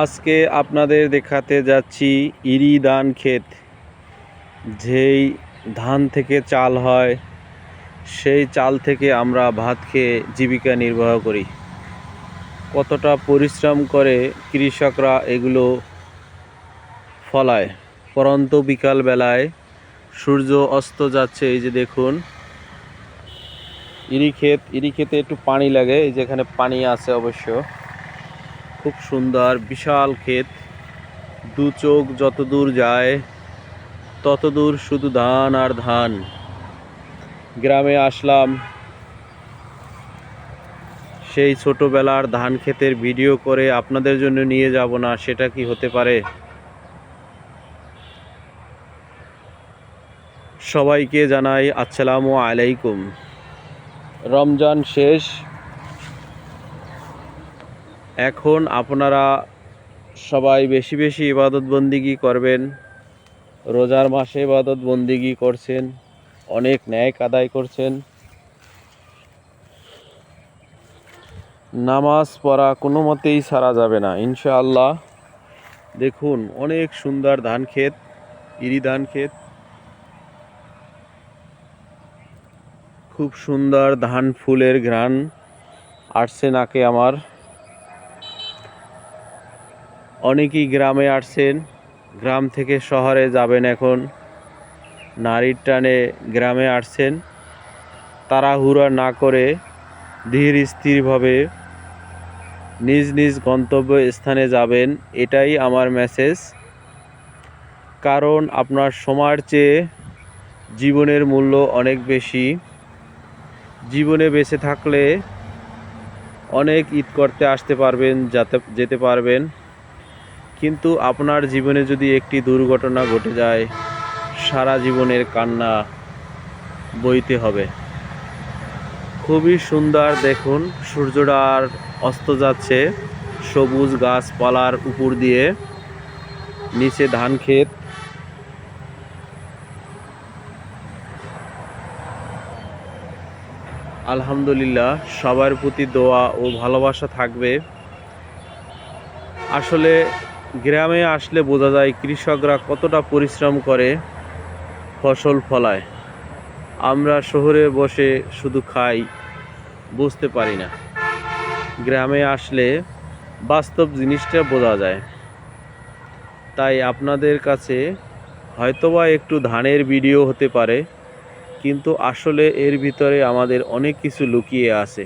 আজকে আপনাদের দেখাতে যাচ্ছি ইরি ধান ক্ষেত। যেই ধান থেকে চাল হয়, সেই চাল থেকে আমরা ভাত খেয়ে জীবিকা নির্বাহ করি। কতটা পরিশ্রম করে কৃষকরা এগুলো ফলায়। পরন্ত বিকাল বেলায় সূর্য অস্ত যাচ্ছে, এই যে দেখুন। ইরি ক্ষেত, ইরি ক্ষেতে একটু পানি লাগে, এই যেখানে পানি আছে অবশ্য। খুব সুন্দর, বিশাল ক্ষেত। দু চোখ যত দূর যায় তত দূর শুধু ধান আর ধান। গ্রামে আসলাম। সেই ছোটোবেলার ধান ক্ষেতের ভিডিও করে আপনাদের জন্য নিয়ে যাব না, সেটা কি হতে পারে? সবাইকে জানাই আসসালামু আলাইকুম। রমজান শেষ। এখন আপনারা সবাই বেশি বেশি ইবাদত বন্দিগি করবেন। রোজার মাসে ইবাদত বন্দিগি করছেন। অনেক ন্যায় আদায় করছেন। নামাজ পড়া কোনো মতেই সারা যাবে না, ইনশাআল্লাহ। দেখুন, অনেক সুন্দর ধান ক্ষেত, ইরি ধান ক্ষেত। খুব সুন্দর ধান ফুলের ঘ্রাণ আসছে নাকে আমার। অনেকেই গ্রামে আসছেন, গ্রাম থেকে শহরে যাবেন এখন। নারীর টানে গ্রামে আসছেন। তাড়াহুড়া না করে ধীর স্থিরভাবে নিজ নিজ গন্তব্য স্থানে যাবেন, এটাই আমার মেসেজ কারণ আপনার সময়ের চেয়ে জীবনের মূল্য অনেক বেশি। জীবনে বেঁচে থাকলে অনেক ঈদ করতে আসতে পারবেন, যাতে, যেতে পারবেন। কিন্তু আপনার জীবনে যদি একটি দুর্ঘটনা ঘটে যায়, সারা জীবনের কান্না বইতে হবে। খুবই সুন্দর দেখুন, সূর্যটা আর অস্ত যাচ্ছে সবুজ গাছপালার উপর দিয়ে, নিচে ধান ক্ষেত। আলহামদুলিল্লাহ, সবার প্রতি দোয়া ও ভালোবাসা থাকবে। আসলে গ্রামে আসলে বোঝা যায় কৃষকরা কতটা পরিশ্রম করে ফসল ফলায়। আমরা শহরে বসে শুধু খাই, বুঝতে পারি না। গ্রামে আসলে বাস্তব জিনিসটা বোঝা যায়। তাই আপনাদের কাছে হয়তোবা একটু ধানের ভিডিও হতে পারে, কিন্তু আসলে এর ভিতরে আমাদের অনেক কিছু লুকিয়ে আছে।